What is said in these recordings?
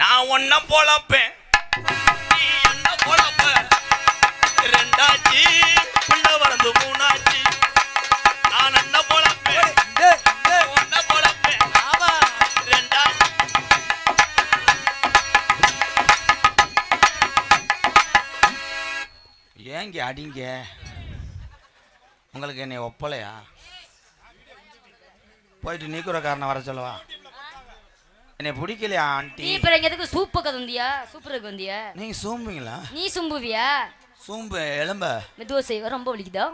நான் ஒன்ன பொழப்பேன். நீ என்ன பொழப்ப. ரெண்டாச்சு புள்ள வளர்ந்து மூணாச்சு. நான் என்ன பொழப்பேன். ஒன்ன பொழப்பேன். ரெண்டாச்சு ஏங்க அடிங்க? உங்களுக்கு என்னை ஒப்பலையா? போயிட்டு நீக்குறக்காரனை வர சொல்லவா? என்னை பிடிக்கலையா நீ ஆண்டி இப்ப இங்க எதுக்கு சூப்புக்கு வந்தியா சூப்பருக்கு வந்தியா? நீங்க சூம்புங்களா? நீ சும்புவியா? சூம்பு எலும்ப. மெதுவா செய்வ ரொம்ப வலிக்குதா?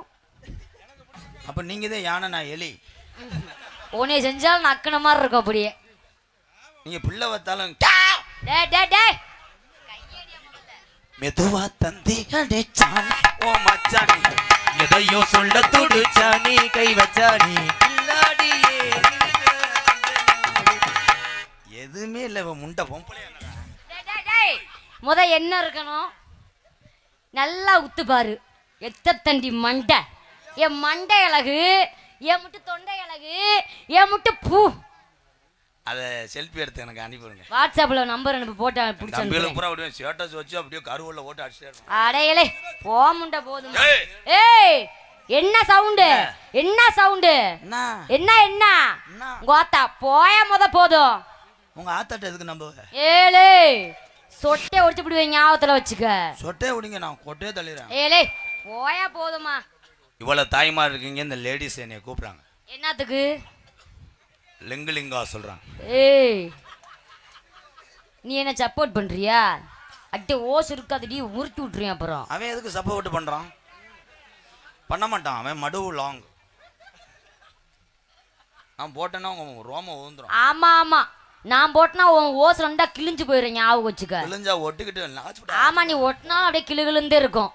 அப்ப நீங்க தான் யானை நான் எலி. உன்னை செஞ்சாலும் நக்கன மாதிரி இருக்கும் அப்படியே. நீங்க பிள்ளை வத்தாலும் டே! டே டே மெதுவா தந்தி அடிச்சான் ஓ மச்சானி. எதையோ சொல்ல துடிச்சானி கை வச்சானி. கில்லாடியே எதுவுமே இல்ல இவன் முண்டை பொம்பளை டேய், டேய், டேய். முத என்ன இருக்கணும்? நல்லா உத்து பாரு. எத்த தண்டி மண்டை. என் மண்டை அழகு என் முட்டு தொண்டை அழகு என் முட்டு பூ. அத செல்ஃபி எடுத்து எனக்கு அனுப்பிடுங்க வாட்ஸ்அப்ல நம்பர் அனுப்பி போட்டு பிடிச்சி தம்பியில. பூரா அப்படியே ஸ்டேட்டஸ் வச்சு அப்படியே கருவுள்ள ஓட்டு அடிச்சிட்டே அடையலே போ முண்டை போதும் ஏய். என்ன சவுண்டு என்ன? சவுண்டு என்ன? என்ன? கோத்தா போய முத போதும். உங்க ஆத்தாட்ட எதுக்கு நம்புவ? ஏலே சொட்டை ஒடிச்சு விடுவேன் ஞாபகத்துல வச்சுக்க. சொட்டே விடுங்க நான் கொட்டே தள்ளிடுறேன். ஏலே போயா போதுமா. இவ்வளவு தாய்மார் இருக்கீங்க இந்த லேடிஸ் என்னைய கூப்பிடுறாங்க. என்னத்துக்கு? லிங்கு லிங்கா சொல்றாங்க. ஏய் நீ என்ன சப்போர்ட் பண்றியா? அட்டை ஓஸ் இருக்காதடி உருட்டி விட்டுருவேன் அப்புறம். அவன் எதுக்கு சப்போர்ட் பண்றான்? பண்ண மாட்டான் அவன் மடு லாங் நான் போட்டேன்னா உங்க ரோம ஊந்துரும் ஆமா ஆமா. நான் போட்டனா உன் ஓஸ் ரெண்டா கிழிஞ்சு போயிடுறேன் ஞாபகம் வச்சுக்க. விழுஞ்சா ஒட்டிக்கிட்டு. ஆமா நீ ஒட்டினாலும் அப்படியே கிளு கிளுந்தே இருக்கும்.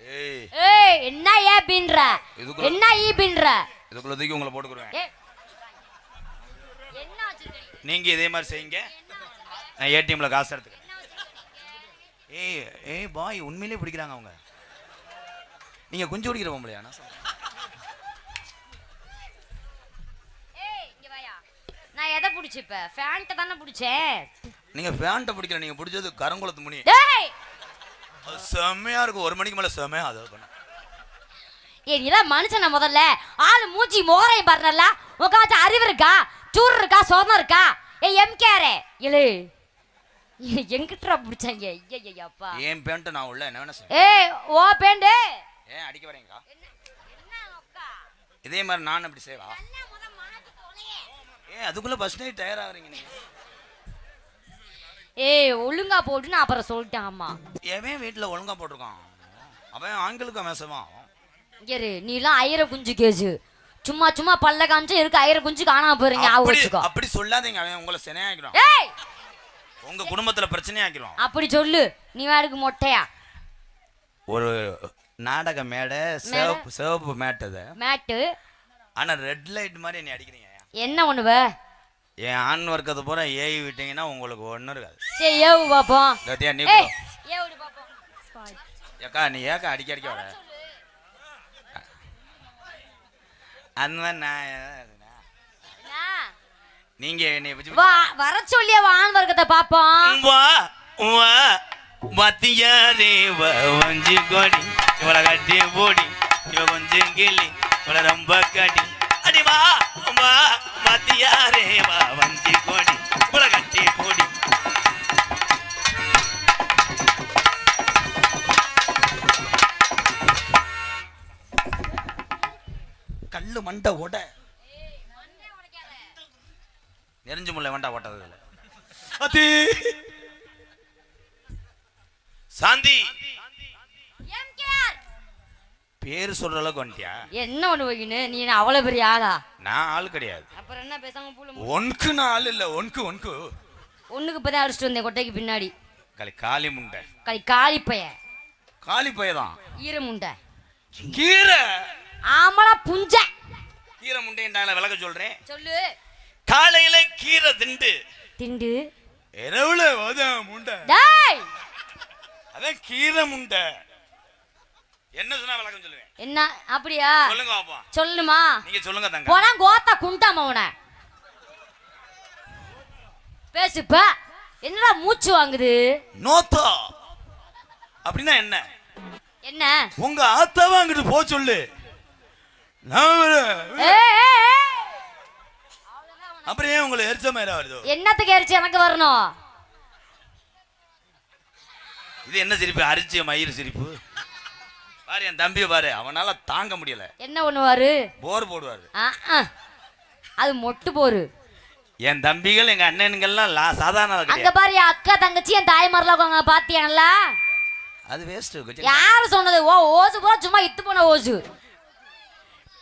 ஏய். என்ன ஏ பின்ற? என்ன ஈ பின்ற? இதுக்குள்ள தூக்கி உங்களை நீ? நீங்க இதே மாதிரி செய்யுங்க. நான் ஏடிஎம்ல காசு எடுத்துக்கிறேன். ஏய் ஏய் பாய் உண்மையிலேயே பிடிக்கிறாங்க அவங்க. நீங்க குஞ்சு பிடிக்கிற பொம்பளையா? நான் சொல்றேன். ஏய், இங்க வாயா. நான் எதை பிடிச்சிப்ப ஃபேண்ட்டை தானே பிடிச்சேன். நீங்க ஃபேண்ட்டை பிடிக்கிற நீங்க பிடிச்சது கரங்குளத்து முனி. டேய்! செம்மையா இருக்கும். ஒரு மணிக்கு மேல செம்மையா அதை பண்ண. ஏய் நீலாம் மனுஷன முதல்ல. ஆளு மூஞ்சி மோரையும் பாருனல்ல உட்காந்து அறிவு இருக்கா? சூர் இருக்கா? சோதம் இருக்கா? ஏய் எம்கேரே இழு எங்கிட்டா பிடிச்சாங்க? ஐயய்யப்பா ஏன் பேண்ட்டு நான் உள்ள? என்ன வேணா செய்ய ஏய் ஓ பேண்டு ஏன் அடிக்க வரீங்களா இதே மாதிரி நான் அப்படி செய்வா? ஏன் அதுக்குள்ள பஸ் நைட் டயர் ஆகுறீங்க நீங்க. ஏய் ஒழுங்கா போட்டு நான் அப்புறம் சொல்லிட்டேன் ஆமா எவன் வீட்டுல ஒழுங்கா போட்டிருக்கான்? அவன் ஆண்களுக்கு மேசவான் இரு நீலாம் ஐயர குஞ்சு கேசு சும்மா சும்மா பல்ல காமிச்சா இருக்கு ஐயர குஞ்சு காணாம போறீங்க? ஞாபகம் அப்படி வச்சுக்கோ. அப்படி சொல்லாதீங்க அவன் உங்களை சினையாக்கிடும். ஏய்! உங்க குடும்பத்துல பிரச்சனையாக்கிடும் அப்படி சொல்லு நீ வேடுக்கு மொட்டையா? ஒரு நாடக மேடை சிவப்பு சிவப்பு மேட் அது மேட்டு. ஆனா ரெட் லைட் மாதிரி என்னை அடிக்கிறீங்க. என்ன பண்ணுவ என் ஆண் வர்க்கத்தை பூரா ஏவி விட்டீங்கன்னா உங்களுக்கு ஒன்றும் இருக்காது. சரி ஏவு பாப்போம். கத்தியா நீ ஏய் போ. ஏவுடி பாப்போம். ஏக்கா நீ ஏக்கா அடிக்க அடிக்க வர. அந்த மாதிரி நான் என்ன? நீங்க என்னை வா வர சொல்லிய வான் வர்க்கத்தை பாப்போம். வா வா. வாத்தியாரே வா வஞ்சி கொடி இவளை கட்டி போடி. இவ கொஞ்சம் கிளி இவளை ரொம்ப கடி. அடி வா வா வாத்தியாரே வா வஞ்சி கொடி போடி கல்லு மண்டை ஓட. நெறிஞ்சு முல்லை மண்டை ஓட்டது அதி. சாந்தி. பேர் சொல்ற அளவுக்கு வந்துட்டியா? என்ன ஒண்ணு வைக்கணு நீ என்ன அவ்வளவு பெரிய ஆளா? நான் ஆள் கிடையாது. அப்புறம் என்ன பேசாம பூல ஒன்க்கு நான் ஆள் இல்ல ஒன்க்கு ஒன்க்கு ஒண்ணுக்கு இப்பதான் அடிச்சுட்டு வந்தேன் கொட்டைக்கு பின்னாடி. களி காளி முண்டை. கை காளி பைய. காளி பையதான் ஈர முண்டை. கீரை? ஆமலா புஞ்ச. கீரை முண்டைன்றாங்கள விளக்க சொல்றேன். சொல்லு. காலையில கீரை திண்டு. திண்டு. இரவுல வத முண்டை. டேய்! அதான் கீரை முண்டை. என்ன சொன்னா விளக்கம் சொல்லுவேன். என்ன? அப்படியா? சொல்லுங்க பாப்போம். சொல்லுமா நீங்க சொல்லுங்க தங்க போனா கோத்தா குண்டாம உன பேசுப்ப என்னடா மூச்சு வாங்குது? நோத்தா. அப்படின்னா என்ன? என்ன? உங்க ஆத்தாவா அங்கிட்டு போ சொல்லு. அப்புறம் ஏன் உங்களை எரிச்ச மாதிரி வருதோ என்னத்துக்கு எரிச்சு எனக்கு வரணும்? இது என்ன சிரிப்பு? அரிச்சிய மயிர் சிரிப்பு? பாரு என் தம்பியை பாரு அவனால தாங்க முடியல. என்ன பண்ணுவாரு? போர் போடுவாரு. அது மொட்டு போரு. என் தம்பிகள் எங்க அண்ணனுங்கள்லாம் சாதாரண அங்க பாரு என் அக்கா தங்கச்சி என் தாய்மாரெல்லாம் உட்காங்க பாத்தியாங்களா? அது வேஸ்ட் யாரு சொன்னது? ஓ ஓசு போல சும்மா இத்து போன ஓசு.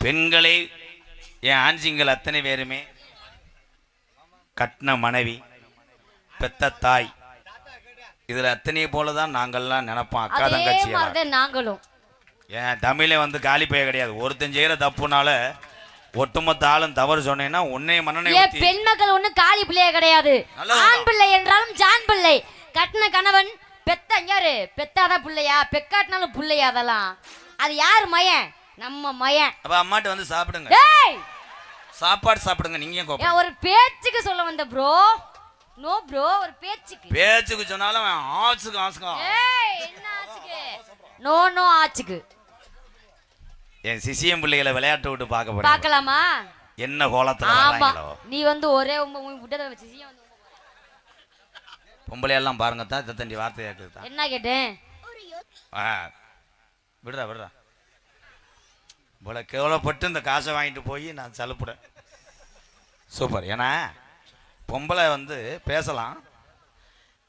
பெண்களை என் ஆஞ்சிங்கள் அத்தனை பேருமே கட்டின மனைவி பெத்த தாய். இதுல அத்தனை போலதான் நாங்கள்லாம் நினைப்போம் அக்கா தங்கச்சி நாங்களும். என் தமிழே வந்து காலி பைய கிடையாது. ஒருத்தன் செய்யற தப்புனால ஒட்டுமொத்த ஆளும் தவறு சொன்னேன்னா உன்னை மன்னனை ஏன் பெண் மக்கள் ஒண்ணு காளி பிள்ளைய கிடையாது. நல்லதுதான். ஆண் பிள்ளை என்றாலும் ஜான் பிள்ளை. கட்டின கணவன் பெத்த யாரு? பெத்தாதான் பிள்ளையா? பெக்காட்டினாலும் பிள்ளையா அதெல்லாம்? அது யாரு மயன்? நம்ம மயன். அப்ப அம்மாட்ட வந்து சாப்பிடுங்க. டேய் சாப்பாடு சாப்பிடுங்க நீங்க ஏன் கோபம் ஏன் ஒரு பேச்சுக்கு சொல்ல வந்த ப்ரோ நோ ப்ரோ ஒரு பேச்சுக்கு. பேச்சுக்கு சொன்னாலும் அவன் ஆச்சுக்கும் ஏய் என்ன ஆச்சுக்கு? நோ நோ ஆச்சுக்கு. என் சிசியம் பிள்ளைகளை விளையாட்டு விட்டு பார்க்க போறேன். பார்க்கலாமா? என்ன கோலத்துல ஆமா. நீ வந்து ஒரே விட்டதை வந்து பொம்பளை எல்லாம் பாருங்க தான் இத்த தண்டி வார்த்தை கேட்குது என்ன கேட்டேன்? ஆ. விடுறா விடுறா இவ்வளோ கேவலப்பட்டு இந்த காசை வாங்கிட்டு போய் நான் சலுப்புறேன். சூப்பர். ஏன்னா பொம்பளை வந்து பேசலாம்.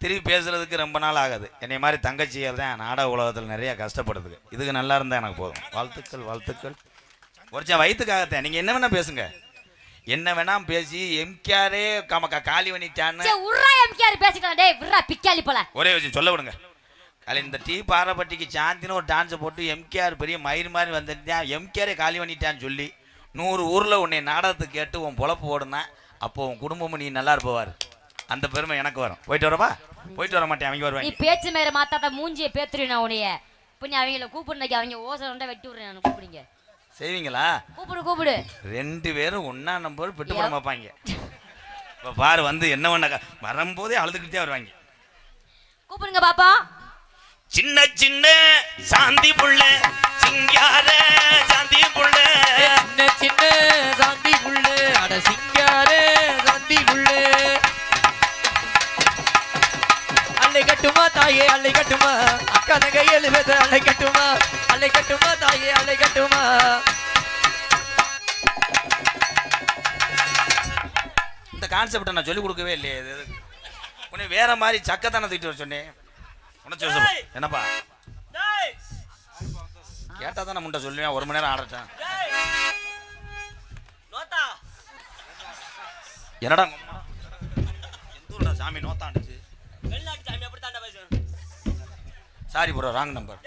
திருப்பி பேசுறதுக்கு ரொம்ப நாள் ஆகாது. என்னை மாதிரி தங்கச்சிகள் தான் நாடக உலகத்தில் நிறைய கஷ்டப்படுதுங்க. இதுக்கு நல்லா இருந்தால் எனக்கு போதும். வாழ்த்துக்கள் வாழ்த்துக்கள். ஒருச்சா வயிற்றுக்காகத்தான் நீங்கள் என்ன வேணால் பேசுங்க. என்ன வேணாம் பேசி எம்கேரே கமக்கா காலி பண்ணிட்டான்னு. உர்ரா எம்கேஆர் பேசிக்கலாம். டேய் போல. ஒரே விஷயம் சொல்ல விடுங்க. காலை இந்த டீ பாறைப்பட்டிக்கு சாந்தின்னு ஒரு டான்ஸை போட்டு எம்கேஆர் பெரிய மயிர் மாதிரி வந்துட்டான் எம்கேஆரே காலி பண்ணிட்டான்னு சொல்லி நூறு ஊரில் உன்னை நாடகத்துக்கு கேட்டு உன் பொழப்பு ஓடுனா அப்போ உன் குடும்பமும் நீ நல்லா இருப்பவார் அந்த பெருமை எனக்கு வரும். போயிட்டு வரப்பா போயிட்டு வர மாட்டேன் அவங்க நீ வருவாங்க பேச்சு மேல மாத்தாத மூஞ்சியை பேத்துரு நான் உனைய இப்போ நீ அவங்கள கூப்பிடுனாக்கி அவங்க ஓசை ரெண்டா வெட்டி விடுறேன் நான் கூப்பிடுங்க. செய்வீங்களா? கூப்பிடு கூப்பிடு. ரெண்டு பேரும் ஒன்னா நம்பர் பெட்டு படம் பார்ப்பாங்க. இப்போ பாரு வந்து என்ன பண்ண வரும்போதே அழுதுகிட்டே வருவாங்க. கூப்பிடுங்க பாப்பா. சின்ன சின்ன சாந்தி புள்ள சிங்கார சாந்தி புள்ள. சின்ன சின்ன சாந்தி புள்ளு அட சிங்காரே சாந்தி புள்ளு. அள்ளை கட்டுமா தாயே அள்ளை கட்டுமா? அக்கா ஏழு பேர் அள்ளை கட்டுமா? அள்ளை கட்டுமா தாயே அள்ளை கட்டுமா? இந்த கான்செப்டை நான் சொல்லிக் கொடுக்கவே இல்லையே. இது உன்னை வேற மாதிரி சக்கத்தானே தூக்கிட்டு வர சொன்னேன். உனச்சு சொல்லு என்னப்பா? கேட்டா தானே முண்டை சொல்லுவேன். ஒரு மணி நேரம் ஆடட்டேன் என்னடா சாமி நோத்தாண்டுச்சு சாரி ப்ரோ ராங் நம்பர்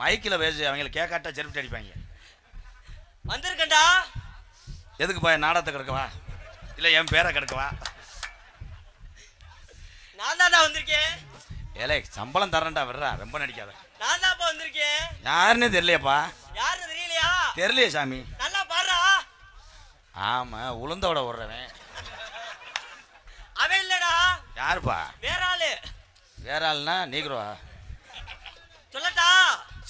மைக்கில் பேசு அவங்கள கேட்காட்டா செருப்பு அடிப்பாங்க. வந்திருக்கேன்டா. எதுக்கு போய் நாடகத்தை கிடக்கவா இல்லை என் பேரை கிடக்கவா நான் தான்டா வந்திருக்கேன். ஏலே சம்பளம் தரேன்டா விடுறா ரொம்ப நடிக்காத. நான் தான்ப்பா வந்திருக்கேன். யாருன்னே தெரியலையப்பா. யாருன்னு தெரியலையா? தெரியலையே சாமி. நல்லா பாடுறா. ஆமா உளுந்தோட விடுறவன் அவன் இல்லடா. யாருப்பா? வேற ஆளு. வேற ஆள்னா நீக்குறவா சொல்லட்டா.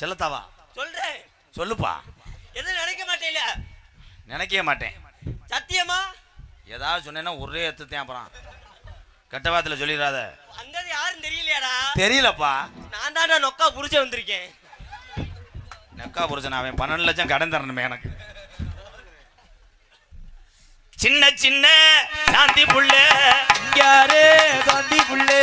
செல்லத்தாவா சொல்றேன். சொல்லுப்பா. எதுவும் நினைக்க மாட்டேல நினைக்கவே மாட்டேன். சத்தியமா? ஏதாவது சொன்னேன்னா ஒரே எத்துத்தேன் அப்புறம். கெட்டவாத்தில் சொல்லிடாத அங்கது யாருன்னு தெரியலையாடா. தெரியலப்பா. நான் தான்டா நொக்கா புரிஞ்ச வந்திருக்கேன். நெக்கா புருஷன் அவன் பன்னெண்டு லட்சம் கடன் தரணுமே எனக்கு. சின்ன சின்ன சாந்தி புள்ள. சிங்காரே சாந்தி புள்ளு.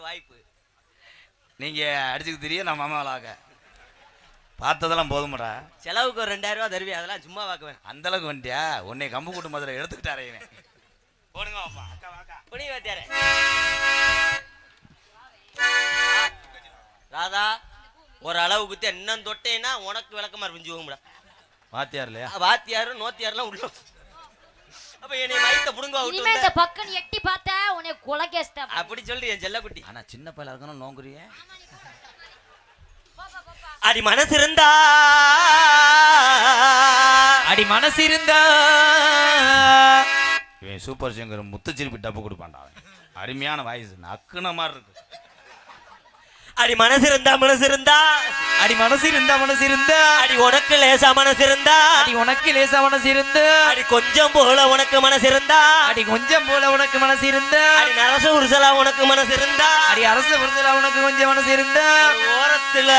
ஒரு வாய்ப்பு. நீங்க அடிச்சுக்கு தெரிய நம்ம மாமாவளாக பார்த்ததெல்லாம் போதுமாடா. செலவுக்கு ஒரு ரெண்டாயிரம் ரூபா தருவேன் அதெல்லாம் சும்மா பார்க்குவேன் அந்த அளவுக்கு வந்துட்டியா உன்னை கம்பு கூட்டு மதுரை எடுத்துக்கிட்டாரே போடுங்க பாப்பா அக்கா வாக்கா. புனி வாத்தியாரே. ராதா ஒரு அளவு குத்தி இன்னும் தொட்டேன்னா உனக்கு விளக்கமா இருப்பிஞ்சு வாத்தியார் இல்லையா வாத்தியாரும் நோத்தியாரெல்லாம் உள்ள அப்ப என்னை மயக்க புடுங்க விட்டு இனிமே இந்த வந்த. பக்கம் நீ எட்டி பார்த்தா உன்னை கொலகேஸ்தா அப்படி சொல்றி என் செல்லக்குட்டி ஆனா சின்ன பையல இருக்கணும் நோங்குறியே? அடி மனசு இருந்தா அடி மனசு இருந்தா இவன் சூப்பர் சிங்கர் முத்துச்சிரிப்பி டப்பு கொடுப்பான்டா அவன். அருமையான வாய்ஸ் நக்குன மாதிரி இருக்கு. அடி மனசு இருந்தா மனசு இருந்தா அடி மனசு இருந்தா மனசு இருந்தா அடி உனக்கு லேசா மனசு இருந்தா அடி உனக்கு லேசா மனசு இருந்தா அடி கொஞ்சம் போல உனக்கு மனசு இருந்தா அடி கொஞ்சம் போல உனக்கு மனசு இருந்தா அடி நரச உருசலா உனக்கு மனசு இருந்தா அடி அரசு புரிசலா உனக்கு கொஞ்சம் மனசு இருந்தா ஒரு ஓரத்துல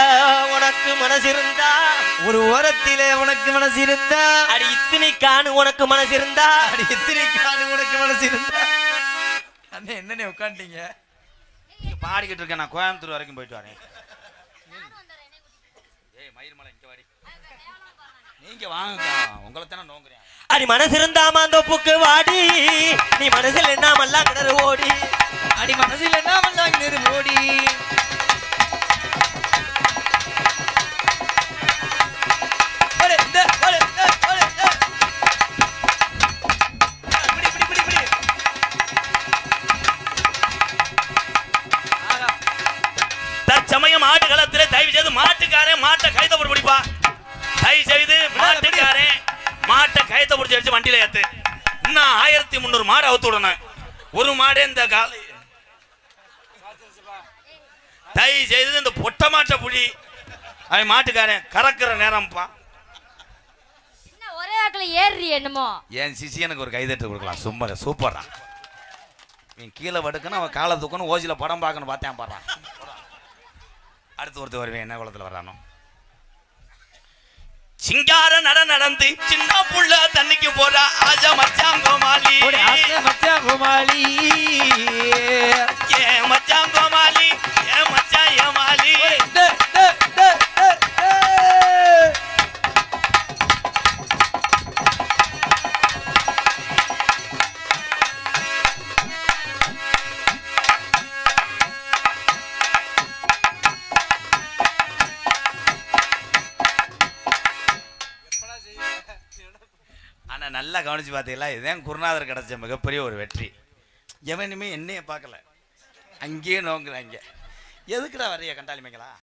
உனக்கு மனசு இருந்தா ஒரு ஓரத்திலே உனக்கு மனசு இருந்தா அடி இத்தனை காணு உனக்கு மனசு இருந்தா அடி எத்தனை காடு உனக்கு மனசு இருந்தா அண்ணே என்னண்ணே உட்காந்துட்டீங்க? பாடிக்கிட்டு இருக்கேன். நான் கோயம்புத்தூர் வரைக்கும் போயிட்டு வரேன். ஏய் மயிர்மலை இங்க வாடி. நீங்க வாங்க. உங்களை தானே நோங்குறேன். அடி மனசு இருந்தா மாந்தோப்புக்கு வாடி. நீ மனசுல என்ன மல்லா கிணறு ஓடி. அடி மனசுல என்ன வந்தாங்க நெரு ஓடி. மாட்டை கைத்த பிடிச்சி அடிச்சு வண்டியில ஏத்து. இன்னும் ஆயிரத்தி முந்நூறு மாடு அவுத்து விடணும். ஒரு மாடு இந்த காலை. தயவு செய்து இந்த பொட்டை மாட்டை புடி. அவன் மாட்டுக்காரன் கறக்கிற நேரம்ப்பா. ஒரே வாக்குல ஏறி என்னமோ? என் சிசியனுக்கு ஒரு கைதட்டு கொடுக்கலாம். சும்மா சூப்பர்டா நீ கீழே படுக்கணும் அவன் காலை தூக்கணும் ஓசியில் படம் பார்க்கணும் பார்த்தேன் பாடுறான்? அடுத்து ஒருத்தர் வருவேன் என்ன குளத்தில் வர்றானோ? சிங்கார நட நடந்து சின்ன புள்ள தண்ணிக்கு போறா. ஆஜா மச்சான் கோமாளி மச்சான் கோமாளி ஏ மச்சான் கோமாளி ஏ மச்சான் ஏமாளி கவனிச்சு பார்த்தீங்களா? இதுதான் குருநாதர் கிடச்ச மிகப்பெரிய ஒரு வெற்றி. எவனுமே என்னைய பார்க்கல. அங்கேயே நோங்குறாங்க. எதுக்குடா வரைய கண்டாளிமைங்களா